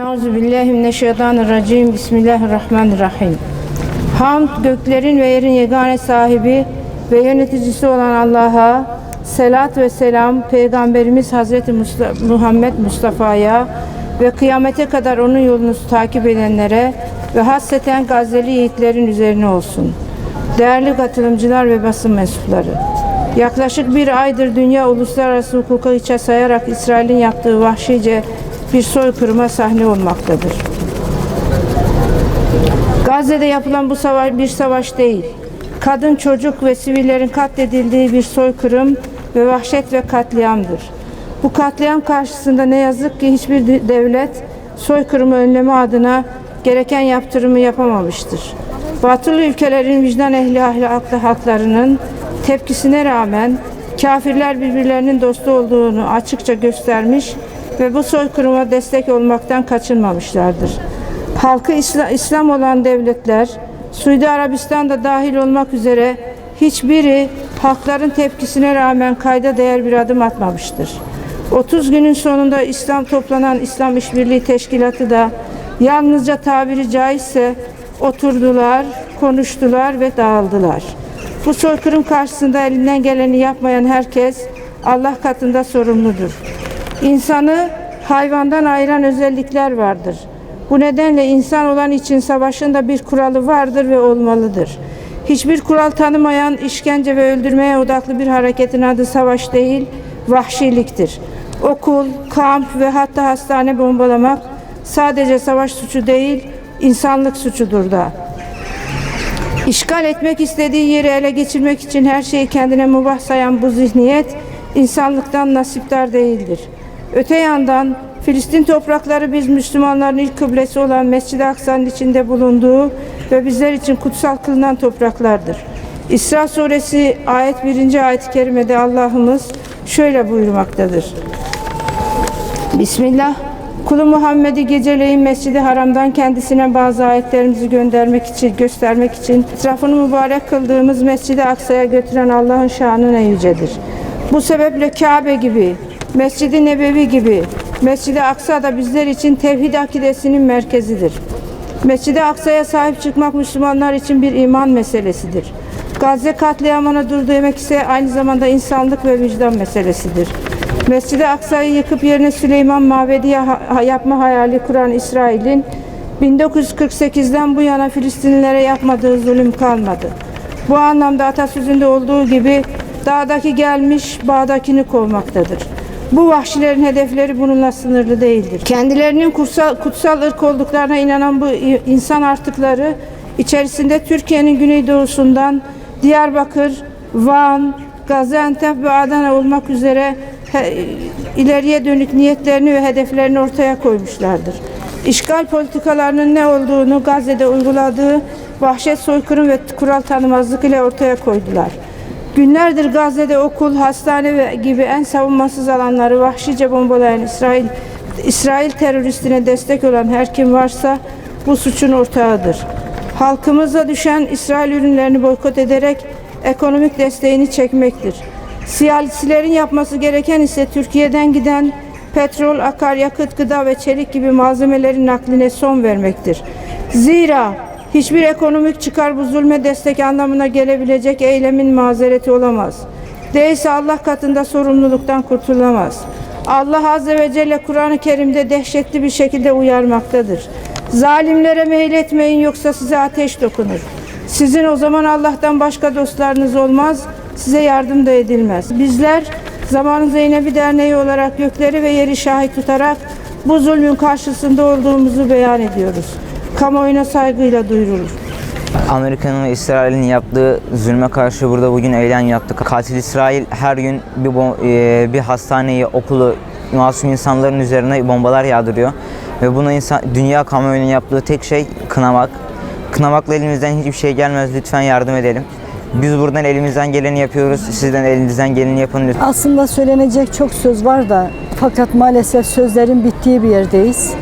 Euzu billahi mineşşeytanirracim. Bismillahirrahmanirrahim. Hamd göklerin ve yerin yegane sahibi ve yöneticisi olan Allah'a selat ve selam Peygamberimiz Hazreti Musta- Muhammed Mustafa'ya ve kıyamete kadar onun yolunu takip edenlere ve hasreten Gazze'li yiğitlerin üzerine olsun. Değerli katılımcılar ve basın mensupları. Yaklaşık bir aydır dünya uluslararası hukuka hiçe sayarak İsrail'in yaptığı vahşice bir soykırıma sahne olmaktadır. Gazze'de yapılan bu savaş bir savaş değil. Kadın, çocuk ve sivillerin katledildiği bir soykırım ve vahşet ve katliamdır. Bu katliam karşısında ne yazık ki hiçbir de- devlet soykırımı önleme adına gereken yaptırımı yapamamıştır. Batılı ülkelerin vicdan ehli ahlaklı halklarının tepkisine rağmen kafirler birbirlerinin dostu olduğunu açıkça göstermiş ve bu soykırıma destek olmaktan kaçınmamışlardır. Halkı İsla- İslam olan devletler, Suudi Arabistan da dahil olmak üzere hiçbiri halkların tepkisine rağmen kayda değer bir adım atmamıştır. 30 günün sonunda İslam toplanan İslam İşbirliği Teşkilatı da yalnızca tabiri caizse oturdular, konuştular ve dağıldılar. Bu soykırım karşısında elinden geleni yapmayan herkes Allah katında sorumludur. İnsanı hayvandan ayıran özellikler vardır. Bu nedenle insan olan için savaşın da bir kuralı vardır ve olmalıdır. Hiçbir kural tanımayan işkence ve öldürmeye odaklı bir hareketin adı savaş değil, vahşiliktir. Okul, kamp ve hatta hastane bombalamak sadece savaş suçu değil, insanlık suçudur da. İşgal etmek istediği yeri ele geçirmek için her şeyi kendine mubah sayan bu zihniyet insanlıktan nasiptar değildir. Öte yandan Filistin toprakları biz Müslümanların ilk kıblesi olan Mescid-i Aksa'nın içinde bulunduğu ve bizler için kutsal kılınan topraklardır. İsra suresi ayet 1. ayet-i kerimede Allah'ımız şöyle buyurmaktadır. Bismillah. Kulu Muhammed'i geceleyin Mescid-i Haram'dan kendisine bazı ayetlerimizi göndermek için, göstermek için etrafını mübarek kıldığımız Mescid-i Aksa'ya götüren Allah'ın şanı ne yücedir. Bu sebeple Kabe gibi, Mescid-i Nebevi gibi, Mescid-i Aksa da bizler için tevhid akidesinin merkezidir. Mescid-i Aksa'ya sahip çıkmak Müslümanlar için bir iman meselesidir. Gazze katliamına dur demek ise aynı zamanda insanlık ve vicdan meselesidir. Mescid-i Aksa'yı yıkıp yerine Süleyman Mabedi ya- yapma hayali kuran İsrail'in 1948'den bu yana Filistinlilere yapmadığı zulüm kalmadı. Bu anlamda atasözünde olduğu gibi dağdaki gelmiş bağdakini kovmaktadır. Bu vahşilerin hedefleri bununla sınırlı değildir. Kendilerinin kutsal, kutsal ırk olduklarına inanan bu insan artıkları içerisinde Türkiye'nin güneydoğusundan Diyarbakır, Van, Gaziantep ve Adana olmak üzere he- ileriye dönük niyetlerini ve hedeflerini ortaya koymuşlardır. İşgal politikalarının ne olduğunu Gazze'de uyguladığı vahşet soykırım ve kural tanımazlık ile ortaya koydular. Günlerdir Gazze'de okul, hastane gibi en savunmasız alanları vahşice bombalayan İsrail, İsrail teröristine destek olan her kim varsa bu suçun ortağıdır. Halkımıza düşen İsrail ürünlerini boykot ederek ekonomik desteğini çekmektir. Siyasilerin yapması gereken ise Türkiye'den giden petrol, akaryakıt, gıda ve çelik gibi malzemelerin nakline son vermektir. Zira hiçbir ekonomik çıkar bu zulme destek anlamına gelebilecek eylemin mazereti olamaz. Değilse Allah katında sorumluluktan kurtulamaz. Allah Azze ve Celle Kur'an-ı Kerim'de dehşetli bir şekilde uyarmaktadır. Zalimlere meyletmeyin yoksa size ateş dokunur. Sizin o zaman Allah'tan başka dostlarınız olmaz, size yardım da edilmez. Bizler Zamanı Zeynebi Derneği olarak gökleri ve yeri şahit tutarak bu zulmün karşısında olduğumuzu beyan ediyoruz. Kamuoyuna saygıyla duyurulur. Amerika'nın ve İsrail'in yaptığı zulme karşı burada bugün eylem yaptık. Katil İsrail her gün bir, bom- e, bir hastaneyi, okulu, masum insanların üzerine bombalar yağdırıyor. Ve buna insan, dünya kamuoyunun yaptığı tek şey kınamak. Kınamakla elimizden hiçbir şey gelmez. Lütfen yardım edelim. Biz buradan elimizden geleni yapıyoruz. Sizden elinizden geleni yapın lütfen. Aslında söylenecek çok söz var da fakat maalesef sözlerin bittiği bir yerdeyiz.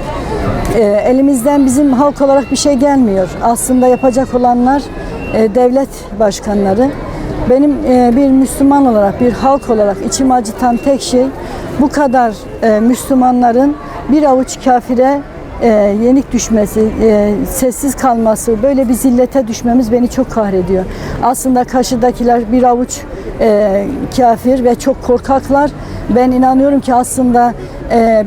Ee, elimizden bizim halk olarak bir şey gelmiyor. Aslında yapacak olanlar e, devlet başkanları. Benim e, bir Müslüman olarak, bir halk olarak içimi acıtan tek şey bu kadar e, Müslümanların bir avuç kafire yenik düşmesi, sessiz kalması, böyle bir zillete düşmemiz beni çok kahrediyor. Aslında karşıdakiler bir avuç kafir ve çok korkaklar. Ben inanıyorum ki aslında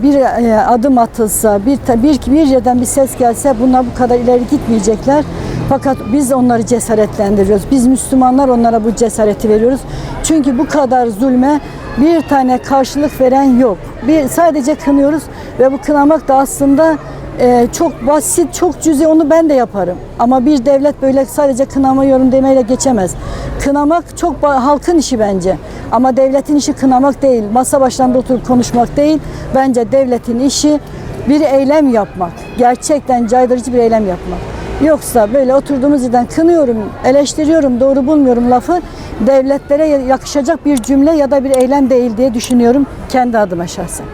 bir e, adım atılsa, bir, bir, bir yerden bir ses gelse bunlar bu kadar ileri gitmeyecekler. Fakat biz onları cesaretlendiriyoruz. Biz Müslümanlar onlara bu cesareti veriyoruz. Çünkü bu kadar zulme bir tane karşılık veren yok. Bir sadece kınıyoruz ve bu kınamak da aslında e, çok basit, çok cüzi onu ben de yaparım. Ama bir devlet böyle sadece kınamıyorum demeyle geçemez. Kınamak çok halkın işi bence. Ama devletin işi kınamak değil, masa başlarında oturup konuşmak değil. Bence devletin işi bir eylem yapmak. Gerçekten caydırıcı bir eylem yapmak. Yoksa böyle oturduğumuz yerden kınıyorum, eleştiriyorum, doğru bulmuyorum lafı devletlere yakışacak bir cümle ya da bir eylem değil diye düşünüyorum kendi adıma şahsen.